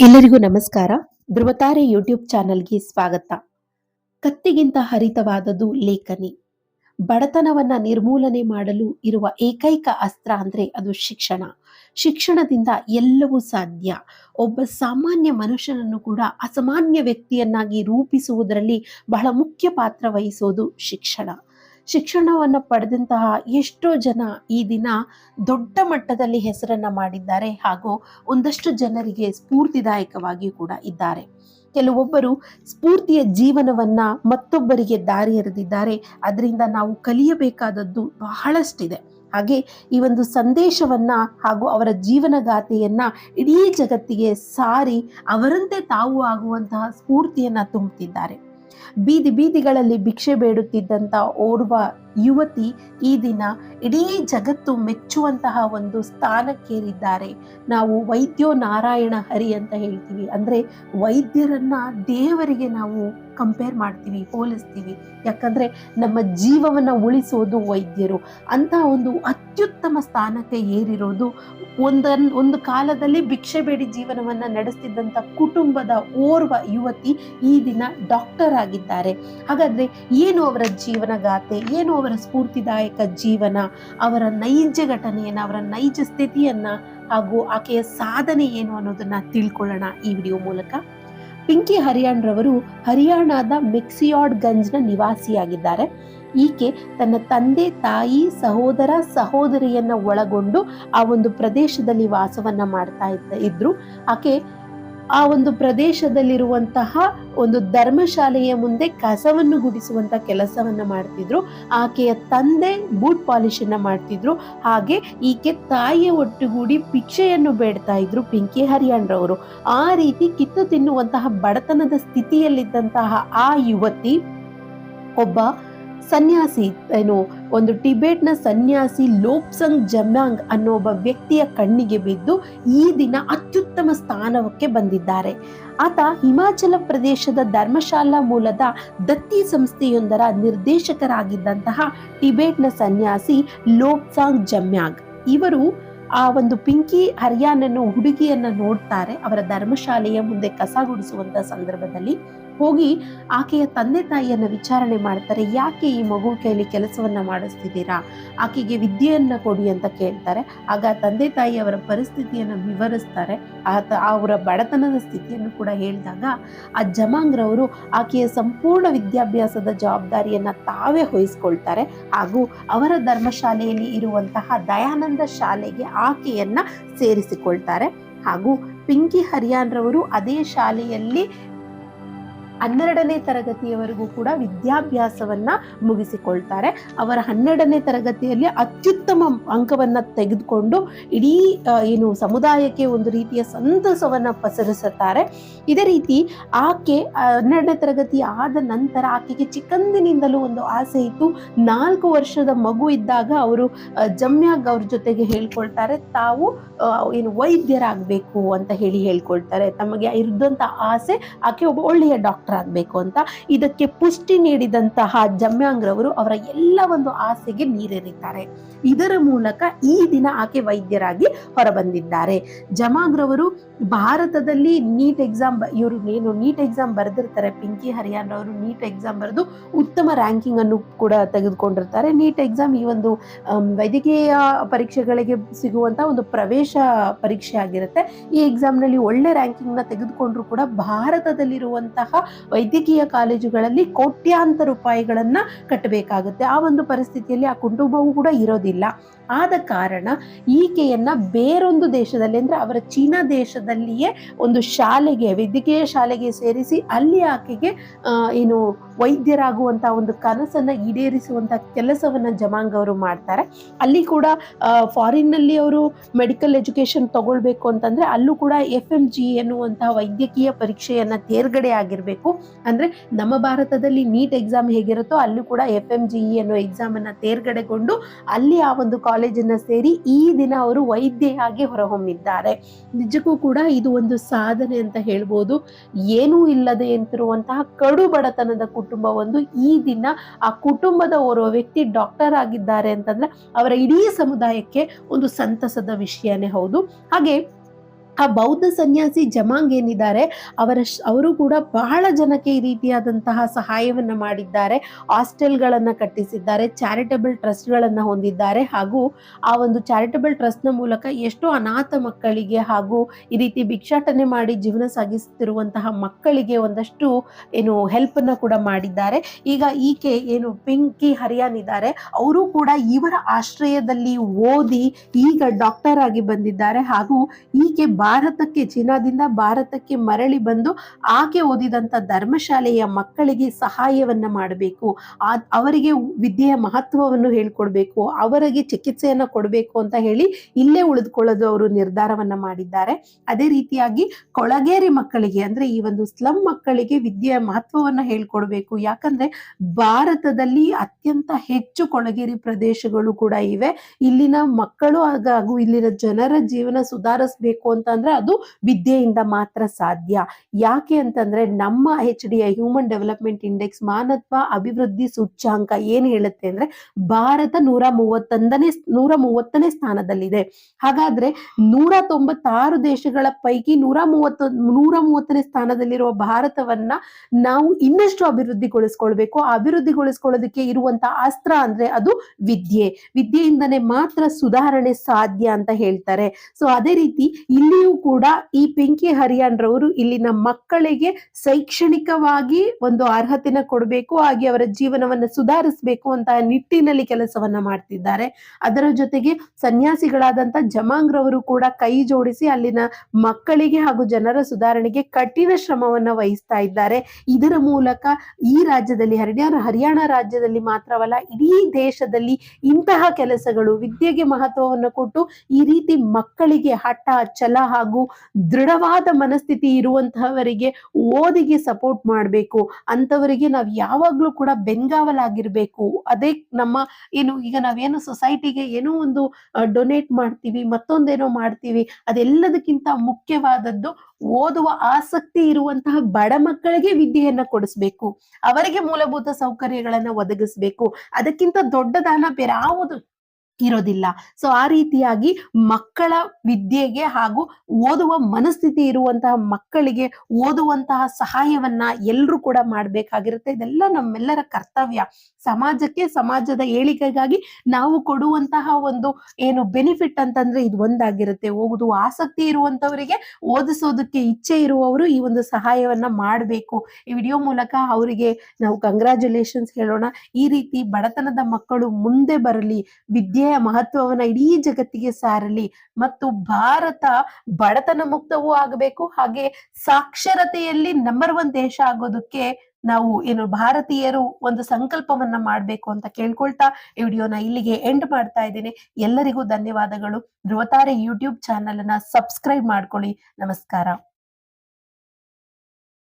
ಎಲ್ಲರಿಗೂ ನಮಸ್ಕಾರ. ಧ್ರುವತಾರೆ ಯೂಟ್ಯೂಬ್ ಚಾನೆಲ್ಗೆ ಸ್ವಾಗತ. ಕತ್ತಿಗಿಂತ ಹರಿತವಾದದ್ದು ಲೇಖನಿ. ಬಡತನವನ್ನ ನಿರ್ಮೂಲನೆ ಮಾಡಲು ಇರುವ ಏಕೈಕ ಅಸ್ತ್ರ ಅಂದ್ರೆ ಅದು ಶಿಕ್ಷಣ. ಶಿಕ್ಷಣದಿಂದ ಎಲ್ಲವೂ ಸಾಧ್ಯ. ಒಬ್ಬ ಸಾಮಾನ್ಯ ಮನುಷ್ಯನನ್ನು ಕೂಡ ಅಸಾಮಾನ್ಯ ವ್ಯಕ್ತಿಯನ್ನಾಗಿ ರೂಪಿಸುವುದರಲ್ಲಿ ಬಹಳ ಮುಖ್ಯ ಪಾತ್ರ ವಹಿಸೋದು ಶಿಕ್ಷಣ. ಶಿಕ್ಷಣವನ್ನು ಪಡೆದಂತಹ ಎಷ್ಟೋ ಜನ ಈ ದಿನ ದೊಡ್ಡ ಮಟ್ಟದಲ್ಲಿ ಹೆಸರನ್ನು ಮಾಡಿದ್ದಾರೆ ಹಾಗೂ ಒಂದಷ್ಟು ಜನರಿಗೆ ಸ್ಫೂರ್ತಿದಾಯಕವಾಗಿ ಕೂಡ ಇದ್ದಾರೆ. ಕೆಲವೊಬ್ಬರು ಸ್ಫೂರ್ತಿಯ ಜೀವನವನ್ನು ಮತ್ತೊಬ್ಬರಿಗೆ ದಾರಿ ಎರೆದಿದ್ದಾರೆ. ಅದರಿಂದ ನಾವು ಕಲಿಯಬೇಕಾದದ್ದು ಬಹಳಷ್ಟಿದೆ. ಹಾಗೆ ಈ ಒಂದು ಸಂದೇಶವನ್ನ ಹಾಗೂ ಅವರ ಜೀವನಗಾಥೆಯನ್ನ ಇಡೀ ಜಗತ್ತಿಗೆ ಸಾರಿ ಅವರಂತೆ ತಾವು ಆಗುವಂತಹ ಸ್ಫೂರ್ತಿಯನ್ನ ತುಂಬುತ್ತಿದ್ದಾರೆ ಬೀದಿ ಬೀದಿಗಳಲ್ಲಿ ಭಿಕ್ಷೆ ಬೇಡುತ್ತಿದ್ದಂಥ ಓರ್ವ ಯುವತಿ ಈ ದಿನ ಇಡೀ ಜಗತ್ತು ಮೆಚ್ಚುವಂತಹ ಒಂದು ಸ್ಥಾನಕ್ಕೇರಿದ್ದಾರೆ. ನಾವು ವೈದ್ಯೋ ನಾರಾಯಣ ಹರಿ ಅಂತ ಹೇಳ್ತೀವಿ. ಅಂದ್ರೆ ವೈದ್ಯರನ್ನ ದೇವರಿಗೆ ನಾವು ಕಂಪೇರ್ ಮಾಡ್ತೀವಿ, ಹೋಲಿಸ್ತೀವಿ. ಯಾಕಂದ್ರೆ ನಮ್ಮ ಜೀವವನ್ನ ಉಳಿಸೋದು ವೈದ್ಯರು. ಅಂತ ಒಂದು ಅತ್ಯುತ್ತಮ ಸ್ಥಾನಕ್ಕೆ ಏರಿರೋದು ಒಂದನ್, ಒಂದು ಕಾಲದಲ್ಲಿ ಭಿಕ್ಷೆ ಬೇಡಿ ಜೀವನವನ್ನ ನಡೆಸ್ತಿದ್ದಂಥ ಕುಟುಂಬದ ಓರ್ವ ಯುವತಿ ಈ ದಿನ ಡಾಕ್ಟರ್ ಆಗಿದ್ದಾರೆ. ಹಾಗಾದ್ರೆ ಏನು ಅವರ ಜೀವನಗಾತೆ ಏನು ಸ್ಫೂರ್ತಿದಾಯಕ ಜೀವನ, ಅವರ ನೈಜ ಘಟನೆಯನ್ನು, ಅವರ ನೈಜ ಸ್ಥಿತಿಯನ್ನು ಹಾಗೂ ಆಕೆಯ ಸಾಧನೆ ಏನು ಅನ್ನೋದನ್ನ ತಿಳ್ಕೊಳ್ಳೋಣ ಈ ವಿಡಿಯೋ ಮೂಲಕ. ಪಿಂಕಿ ಹರಿಯಾಣ್ರವರು ಹರಿಯಾಣದ ಮೆಕ್ಸಿಯಾಡ್ ಗಂಜ್ನ ನಿವಾಸಿಯಾಗಿದ್ದಾರೆ. ಈಕೆ ತನ್ನ ತಂದೆ, ತಾಯಿ, ಸಹೋದರ, ಸಹೋದರಿಯನ್ನ ಒಳಗೊಂಡು ಆ ಒಂದು ಪ್ರದೇಶದಲ್ಲಿ ವಾಸವನ್ನ ಮಾಡ್ತಾ ಇದ್ದ ಇದ್ರು. ಆಕೆ ಆ ಒಂದು ಪ್ರದೇಶದಲ್ಲಿರುವಂತಹ ಒಂದು ಧರ್ಮಶಾಲೆಯ ಮುಂದೆ ಕಸವನ್ನು ಗುಡಿಸುವಂತ ಕೆಲಸವನ್ನ ಮಾಡ್ತಿದ್ರು. ಆಕೆಯ ತಂದೆ ಬೂಟ್ ಪಾಲಿಶ್ ಅನ್ನ ಮಾಡ್ತಿದ್ರು. ಹಾಗೆ ಈಕೆ ತಾಯಿಯ ಒಟ್ಟುಗೂಡಿ ಭಿಕ್ಷೆಯನ್ನು ಬೇಡ್ತಾ ಇದ್ರು ಪಿಂಕಿ ಹರಿಯಾಣ್ರವರು. ಆ ರೀತಿ ಕಿತ್ತು ತಿನ್ನುವಂತಹ ಬಡತನದ ಸ್ಥಿತಿಯಲ್ಲಿದ್ದಂತಹ ಆ ಯುವತಿ ಒಬ್ಬ ಸನ್ಯಾಸಿ, ಏನು ಒಂದು ಟಿಬೇಟ್ನ ಸನ್ಯಾಸಿ ಲೋಪ್ಸಂಗ್ ಜಮ್ಯಾಂಗ್ ಅನ್ನೋ ಒಬ್ಬ ವ್ಯಕ್ತಿಯ ಕಣ್ಣಿಗೆ ಬಿದ್ದು ಈ ದಿನ ಅತ್ಯುತ್ತಮ ಸ್ಥಾನಕ್ಕೆ ಬಂದಿದ್ದಾರೆ. ಆತ ಹಿಮಾಚಲ ಪ್ರದೇಶದ ಧರ್ಮಶಾಲಾ ಮೂಲದ ದತ್ತಿ ಸಂಸ್ಥೆಯೊಂದರ ನಿರ್ದೇಶಕರಾಗಿದ್ದಂತಹ ಟಿಬೇಟ್ನ ಸನ್ಯಾಸಿ ಲೋಪ್ಸಾಂಗ್ ಜಮ್ಯಾಂಗ್. ಇವರು ಆ ಒಂದು ಪಿಂಕಿ ಹರಿಯಾನನ್ನು ಹುಡುಗಿಯನ್ನ ನೋಡ್ತಾರೆ, ಅವರ ಧರ್ಮಶಾಲೆಯ ಮುಂದೆ ಕಸ ಗುಡಿಸುವಂತ ಸಂದರ್ಭದಲ್ಲಿ. ಹೋಗಿ ಆಕೆಯ ತಂದೆ ತಾಯಿಯನ್ನ ವಿಚಾರಣೆ ಮಾಡ್ತಾರೆ. ಯಾಕೆ ಈ ಮಗು ಕೈಲಿ ಕೆಲಸವನ್ನ ಮಾಡಿಸ್ತಿದ್ದೀರಾ? ಆಕೆಗೆ ವಿದ್ಯೆಯನ್ನ ಕೊಡಿ ಅಂತ ಕೇಳ್ತಾರೆ. ಆಗ ತಂದೆ ತಾಯಿ ಅವರ ಪರಿಸ್ಥಿತಿಯನ್ನ ವಿವರಿಸ್ತಾರೆ. ಆತ, ಅವರ ಬಡತನದ ಸ್ಥಿತಿಯನ್ನು ಕೂಡ ಹೇಳಿದಾಗ ಆ ಜಮಾಂಗ್ರವರು ಆಕೆಯ ಸಂಪೂರ್ಣ ವಿದ್ಯಾಭ್ಯಾಸದ ಜವಾಬ್ದಾರಿಯನ್ನ ತಾವೇ ವಹಿಸ್ಕೊಳ್ತಾರೆ. ಹಾಗೂ ಅವರ ಧರ್ಮಶಾಲೆಯಲ್ಲಿ ಇರುವಂತಹ ದಯಾನಂದ ಶಾಲೆಗೆ ಆಕೆಯನ್ನ ಸೇರಿಸಿಕೊಳ್ತಾರೆ. ಹಾಗೂ ಪಿಂಕಿ ಹರಿಯಾನ್ರವರು ಅದೇ ಶಾಲೆಯಲ್ಲಿ ಹನ್ನೆರಡನೇ ತರಗತಿಯವರೆಗೂ ಕೂಡ ವಿದ್ಯಾಭ್ಯಾಸವನ್ನ ಮುಗಿಸಿಕೊಳ್ತಾರೆ. ಅವರ ಹನ್ನೆರಡನೇ ತರಗತಿಯಲ್ಲಿ ಅತ್ಯುತ್ತಮ ಅಂಕವನ್ನ ತೆಗೆದುಕೊಂಡು ಇಡೀ ಏನು ಸಮುದಾಯಕ್ಕೆ ಒಂದು ರೀತಿಯ ಸಂತಸವನ್ನ ಪಸರಿಸುತ್ತಾರೆ. ಇದೇ ರೀತಿ ಆಕೆ ಹನ್ನೆರಡನೇ ತರಗತಿ ಆದ ನಂತರ ಆಕೆಗೆ ಚಿಕ್ಕಂದಿನಿಂದಲೂ ಒಂದು ಆಸೆ ಇತ್ತು. ನಾಲ್ಕು ವರ್ಷದ ಮಗು ಇದ್ದಾಗ ಅವರು ಜಮ್ಯಾಗ್ ಅವ್ರ ಜೊತೆಗೆ ಹೇಳ್ಕೊಳ್ತಾರೆ, ತಾವು ಏನು ವೈದ್ಯರಾಗಬೇಕು ಅಂತ ಹೇಳಿ ಹೇಳ್ಕೊಳ್ತಾರೆ. ತಮಗೆ ಇದ್ದಂಥ ಆಸೆ, ಆಕೆ ಒಬ್ಬ ಒಳ್ಳೆಯ ಡಾಕ್ಟರ್. ಆಗಬೇಕು ಅಂತ. ಇದಕ್ಕೆ ಪುಷ್ಟಿ ನೀಡಿದಂತಹ ಜಮ್ಯಾಂಗ್ರವರು ಅವರ ಎಲ್ಲ ಒಂದು ಆಸೆಗೆ ನೀರೆರಿತಾರೆ. ಇದರ ಮೂಲಕ ಈ ದಿನ ಆಕೆ ವೈದ್ಯರಾಗಿ ಹೊರಬಂದಿದ್ದಾರೆ. ಜಮಾಂಗ್ರವರು ಭಾರತದಲ್ಲಿ ನೀಟ್ ಎಕ್ಸಾಮ್ ಇವರು ಏನು ನೀಟ್ ಎಕ್ಸಾಮ್ ಬರೆದಿರ್ತಾರೆ, ಪಿಂಕಿ ಹರಿಯಾಣ ಅವರು ನೀಟ್ ಎಕ್ಸಾಮ್ ಬರೆದು ಉತ್ತಮ ರ್ಯಾಂಕಿಂಗ್ ಅನ್ನು ಕೂಡ ತೆಗೆದುಕೊಂಡಿರ್ತಾರೆ. ನೀಟ್ ಎಕ್ಸಾಮ್ ಈ ಒಂದು ವೈದ್ಯಕೀಯ ಪರೀಕ್ಷೆಗಳಿಗೆ ಸಿಗುವಂತ ಒಂದು ಪ್ರವೇಶ ಪರೀಕ್ಷೆ ಆಗಿರುತ್ತೆ ಈ ಎಕ್ಸಾಮ್ನಲ್ಲಿ ಒಳ್ಳೆ ರ್ಯಾಂಕಿಂಗ್ನ ತೆಗೆದುಕೊಂಡ್ರು ಕೂಡ ಭಾರತದಲ್ಲಿರುವಂತಹ ವೈದ್ಯಕೀಯ ಕಾಲೇಜುಗಳಲ್ಲಿ ಕೋಟ್ಯಾಂತರ ರೂಪಾಯಿಗಳನ್ನು ಕಟ್ಟಬೇಕಾಗುತ್ತೆ. ಆ ಒಂದು ಪರಿಸ್ಥಿತಿಯಲ್ಲಿ ಆ ಕುಟುಂಬವೂ ಕೂಡ ಇರೋದಿಲ್ಲ. ಆದ ಕಾರಣ ಈಕೆಯನ್ನು ಬೇರೊಂದು ದೇಶದಲ್ಲಿ ಅಂದರೆ ಅವರ ಚೀನಾ ದೇಶದಲ್ಲಿಯೇ ಒಂದು ಶಾಲೆಗೆ, ವೈದ್ಯಕೀಯ ಶಾಲೆಗೆ ಸೇರಿಸಿ ಅಲ್ಲಿ ಆಕೆಗೆ ಏನು ವೈದ್ಯರಾಗುವಂತ ಒಂದು ಕನಸನ್ನ ಈಡೇರಿಸುವಂತ ಕೆಲಸವನ್ನ ಜಮಾಂಗ್ ಅವರು ಮಾಡ್ತಾರೆ. ಅಲ್ಲಿ ಕೂಡ ಫಾರಿನ್ನಲ್ಲಿ ಅವರು ಮೆಡಿಕಲ್ ಎಜುಕೇಶನ್ ತಗೊಳ್ಬೇಕು ಅಂತಂದ್ರೆ ಅಲ್ಲೂ ಕೂಡ ಎಫ್ ಎಂ ಜಿ ಎನ್ನುವಂತಹ ವೈದ್ಯಕೀಯ ಪರೀಕ್ಷೆಯನ್ನ ತೇರ್ಗಡೆ ಆಗಿರ್ಬೇಕು. ಅಂದ್ರೆ ನಮ್ಮ ಭಾರತದಲ್ಲಿ ನೀಟ್ ಎಕ್ಸಾಮ್ ಹೇಗಿರುತ್ತೋ ಅಲ್ಲೂ ಕೂಡ ಎಫ್ ಎಂ ಜಿ ಅನ್ನೋ ಎಕ್ಸಾಮ್ ಅನ್ನ ತೇರ್ಗಡೆಗೊಂಡು ಅಲ್ಲಿ ಆ ಒಂದು ಕಾಲೇಜನ್ನ ಸೇರಿ ಈ ದಿನ ಅವರು ವೈದ್ಯೆಯಾಗಿ ಹೊರಹೊಮ್ಮಿದ್ದಾರೆ. ನಿಜಕ್ಕೂ ಕೂಡ ಇದು ಒಂದು ಸಾಧನೆ ಅಂತ ಹೇಳ್ಬೋದು. ಏನೂ ಇಲ್ಲದೆ ಅಂತಿರುವಂತಹ ಕಡು ಬಡತನದ ಕುಟುಂಬ ಒಂದು ಈ ದಿನ ಆ ಕುಟುಂಬದ ಓರ್ವ ವ್ಯಕ್ತಿ ಡಾಕ್ಟರ್ ಆಗಿದ್ದಾರೆ ಅಂತಂದ್ರೆ ಅವರ ಇಡೀ ಸಮುದಾಯಕ್ಕೆ ಒಂದು ಸಂತಸದ ವಿಷಯನೇ ಹೌದು. ಹಾಗೆ ಆ ಬೌದ್ಧ ಸನ್ಯಾಸಿ ಜಮಾಂಗ್ ಏನಿದ್ದಾರೆ, ಅವರ ಅವರು ಕೂಡ ಬಹಳ ಜನಕ್ಕೆ ಈ ರೀತಿಯಾದಂತಹ ಸಹಾಯವನ್ನು ಮಾಡಿದ್ದಾರೆ. ಹಾಸ್ಟೆಲ್ಗಳನ್ನು ಕಟ್ಟಿಸಿದ್ದಾರೆ, ಚಾರಿಟಬಲ್ ಟ್ರಸ್ಟ್ಗಳನ್ನು ಹೊಂದಿದ್ದಾರೆ ಹಾಗೂ ಆ ಒಂದು ಚಾರಿಟಬಲ್ ಟ್ರಸ್ಟ್ನ ಮೂಲಕ ಎಷ್ಟೋ ಅನಾಥ ಮಕ್ಕಳಿಗೆ ಹಾಗೂ ಈ ರೀತಿ ಭಿಕ್ಷಾಟನೆ ಮಾಡಿ ಜೀವನ ಸಾಗಿಸುತ್ತಿರುವಂತಹ ಮಕ್ಕಳಿಗೆ ಒಂದಷ್ಟು ಏನು ಹೆಲ್ಪ್ ಅನ್ನ ಕೂಡ ಮಾಡಿದ್ದಾರೆ. ಈಗ ಈಕೆ ಏನು ಪಿಂಕಿ ಹರಿಯಾನ್ ಇದ್ದಾರೆ, ಅವರು ಕೂಡ ಇವರ ಆಶ್ರಯದಲ್ಲಿ ಓದಿ ಈಗ ಡಾಕ್ಟರ್ ಆಗಿ ಬಂದಿದ್ದಾರೆ ಹಾಗೂ ಈಕೆ ಭಾರತಕ್ಕೆ, ಚೀನಾದಿಂದ ಭಾರತಕ್ಕೆ ಮರಳಿ ಬಂದು ಆಕೆ ಓದಿದಂತ ಧರ್ಮಶಾಲೆಯ ಮಕ್ಕಳಿಗೆ ಸಹಾಯವನ್ನ ಮಾಡಬೇಕು. ಅವರಿಗೆ ವಿದ್ಯೆಯ ಮಹತ್ವವನ್ನು ಹೇಳ್ಕೊಡ್ಬೇಕು, ಅವರಿಗೆ ಚಿಕಿತ್ಸೆಯನ್ನ ಕೊಡಬೇಕು ಅಂತ ಹೇಳಿ ಇಲ್ಲೇ ಉಳಿದುಕೊಳ್ಳೋದು ಅವರು ನಿರ್ಧಾರವನ್ನ ಮಾಡಿದ್ದಾರೆ. ಅದೇ ರೀತಿಯಾಗಿ ಕೊಳಗೇರಿ ಮಕ್ಕಳಿಗೆ ಅಂದ್ರೆ ಈ ಒಂದು ಸ್ಲಂ ಮಕ್ಕಳಿಗೆ ವಿದ್ಯೆಯ ಮಹತ್ವವನ್ನ ಹೇಳ್ಕೊಡ್ಬೇಕು. ಯಾಕಂದ್ರೆ ಭಾರತದಲ್ಲಿ ಅತ್ಯಂತ ಹೆಚ್ಚು ಕೊಳಗೇರಿ ಪ್ರದೇಶಗಳು ಕೂಡ ಇವೆ. ಇಲ್ಲಿನ ಮಕ್ಕಳು ಹಾಗ- ಇಲ್ಲಿನ ಜನರ ಜೀವನ ಸುಧಾರಿಸ್ಬೇಕು ಅಂತಂದ್ರೆ ಅದು ವಿದ್ಯೆಯಿಂದ ಮಾತ್ರ ಸಾಧ್ಯ. ಯಾಕೆ ಅಂತಂದ್ರೆ ನಮ್ಮ H D I human development index ಮಾನತ್ವ ಅಭಿವೃದ್ಧಿ ಸೂಚ್ಯಾಂಕ ಏನ್ ಹೇಳುತ್ತೆ ಅಂದ್ರೆ ಭಾರತ ನೂರ ಮೂವತ್ತೊಂದನೇ ನೂರ ಮೂವತ್ತನೇ ಸ್ಥಾನದಲ್ಲಿದೆ. ಹಾಗಾದ್ರೆ ನೂರ ತೊಂಬತ್ತಾರು ದೇಶಗಳ ಪೈಕಿ ನೂರ ಮೂವತ್ತ ನೂರ ಮೂವತ್ತನೇ ಸ್ಥಾನದಲ್ಲಿರುವ ಭಾರತವನ್ನ ನಾವು ಇನ್ನಷ್ಟು ಅಭಿವೃದ್ಧಿಗೊಳಿಸ್ಕೊಳ್ಬೇಕು. ಅಭಿವೃದ್ಧಿಗೊಳಿಸ್ಕೊಳ್ಳೋದಕ್ಕೆ ಇರುವಂತ ಅಸ್ತ್ರ ಅಂದ್ರೆ ಅದು ವಿದ್ಯೆ. ವಿದ್ಯೆಯಿಂದನೇ ಮಾತ್ರ ಸುಧಾರಣೆ ಸಾಧ್ಯ ಅಂತ ಹೇಳ್ತಾರೆ. ಸೊ ಅದೇ ರೀತಿ ಕೂಡ ಈ ಪಿಂಕಿ ಹರಿಯಾಣ್ ರವರು ಇಲ್ಲಿನ ಮಕ್ಕಳಿಗೆ ಶೈಕ್ಷಣಿಕವಾಗಿ ಒಂದು ಅರ್ಹತೆನ ಕೊಡಬೇಕು, ಹಾಗೆ ಅವರ ಜೀವನವನ್ನ ಸುಧಾರಿಸಬೇಕು ಅಂತ ನಿಟ್ಟಿನಲ್ಲಿ ಕೆಲಸವನ್ನ ಮಾಡ್ತಿದ್ದಾರೆ. ಅದರ ಜೊತೆಗೆ ಸನ್ಯಾಸಿಗಳಾದಂತ ಜಮಾಂಗ್ ರವರು ಕೂಡ ಕೈ ಜೋಡಿಸಿ ಅಲ್ಲಿನ ಮಕ್ಕಳಿಗೆ ಹಾಗೂ ಜನರ ಸುಧಾರಣೆಗೆ ಕಠಿಣ ಶ್ರಮವನ್ನ ವಹಿಸ್ತಾ ಇದ್ದಾರೆ. ಇದರ ಮೂಲಕ ಈ ರಾಜ್ಯದಲ್ಲಿ ಹರಿಯಾಣ ಹರಿಯಾಣ ರಾಜ್ಯದಲ್ಲಿ ಮಾತ್ರವಲ್ಲ, ಇಡೀ ದೇಶದಲ್ಲಿ ಇಂತಹ ಕೆಲಸಗಳು ವಿದ್ಯೆಗೆ ಮಹತ್ವವನ್ನು ಕೊಟ್ಟು ಈ ರೀತಿ ಮಕ್ಕಳಿಗೆ ಹಠ, ಛಲ ಹಾಗೂ ದೃಢವಾದ ಮನಸ್ಥಿತಿ ಇರುವಂತಹವರಿಗೆ ಓದಿಗೆ ಸಪೋರ್ಟ್ ಮಾಡಬೇಕು. ಅಂತವರಿಗೆ ನಾವು ಯಾವಾಗ್ಲೂ ಕೂಡ ಬೆಂಗಾವಲಾಗಿರ್ಬೇಕು. ಅದೇ ನಮ್ಮ ಏನು ಈಗ ನಾವೇನು ಸೊಸೈಟಿಗೆ ಏನೋ ಒಂದು ಡೊನೇಟ್ ಮಾಡ್ತೀವಿ, ಮತ್ತೊಂದೇನೋ ಮಾಡ್ತೀವಿ, ಅದೆಲ್ಲದಕ್ಕಿಂತ ಮುಖ್ಯವಾದದ್ದು ಓದುವ ಆಸಕ್ತಿ ಇರುವಂತಹ ಬಡ ಮಕ್ಕಳಿಗೆ ವಿದ್ಯೆಯನ್ನ ಕೊಡಿಸ್ಬೇಕು. ಅವರಿಗೆ ಮೂಲಭೂತ ಸೌಕರ್ಯಗಳನ್ನ ಒದಗಿಸ್ಬೇಕು. ಅದಕ್ಕಿಂತ ದೊಡ್ಡ ದಾನ ಬೇರಾವುದು ಇರೋದಿಲ್ಲ. ಸೊ ಆ ರೀತಿಯಾಗಿ ಮಕ್ಕಳ ವಿದ್ಯೆಗೆ ಹಾಗೂ ಓದುವ ಮನಸ್ಥಿತಿ ಇರುವಂತಹ ಮಕ್ಕಳಿಗೆ ಓದುವಂತಹ ಸಹಾಯವನ್ನ ಎಲ್ಲರೂ ಕೂಡ ಮಾಡ್ಬೇಕಾಗಿರುತ್ತೆ. ಇದೆಲ್ಲ ನಮ್ಮೆಲ್ಲರ ಕರ್ತವ್ಯ. ಸಮಾಜಕ್ಕೆ, ಸಮಾಜದ ಏಳಿಗೆಗಾಗಿ ನಾವು ಕೊಡುವಂತಹ ಒಂದು ಏನು ಬೆನಿಫಿಟ್ ಅಂತಂದ್ರೆ ಇದು ಒಂದಾಗಿರುತ್ತೆ. ಓದುವ ಆಸಕ್ತಿ ಇರುವಂತವರಿಗೆ ಓದಿಸೋದಕ್ಕೆ ಇಚ್ಛೆ ಇರುವವರು ಈ ಒಂದು ಸಹಾಯವನ್ನ ಮಾಡಬೇಕು. ಈ ವಿಡಿಯೋ ಮೂಲಕ ಅವರಿಗೆ ನಾವು ಕಂಗ್ರ್ಯಾಚುಲೇಷನ್ಸ್ ಹೇಳೋಣ. ಈ ರೀತಿ ಬಡತನದ ಮಕ್ಕಳು ಮುಂದೆ ಬರಲಿ ವಿದ್ಯೆಯ ಮಹತ್ವವನ್ನ ಇಡೀ ಜಗತ್ತಿಗೆ ಸಾರಲಿ ಮತ್ತು ಭಾರತ ಬಡತನ ಮುಕ್ತವೂ ಆಗಬೇಕು. ಹಾಗೆ ಸಾಕ್ಷರತೆಯಲ್ಲಿ ನಂಬರ್ ಒನ್ ದೇಶ ಆಗೋದಕ್ಕೆ ನಾವು ಏನು ಭಾರತೀಯರು ಒಂದು ಸಂಕಲ್ಪವನ್ನ ಮಾಡಬೇಕು ಅಂತ ಕೇಳ್ಕೊಳ್ತಾ ಈ ವಿಡಿಯೋನ ಇಲ್ಲಿಗೆ ಎಂಡ್ ಮಾಡ್ತಾ ಇದ್ದೀನಿ. ಎಲ್ಲರಿಗೂ ಧನ್ಯವಾದಗಳು. ಧ್ರುವತಾರೆ ಯೂಟ್ಯೂಬ್ ಚಾನೆಲ್ ಅನ್ನ ಸಬ್ಸ್ಕ್ರೈಬ್ ಮಾಡ್ಕೊಳ್ಳಿ. ನಮಸ್ಕಾರ.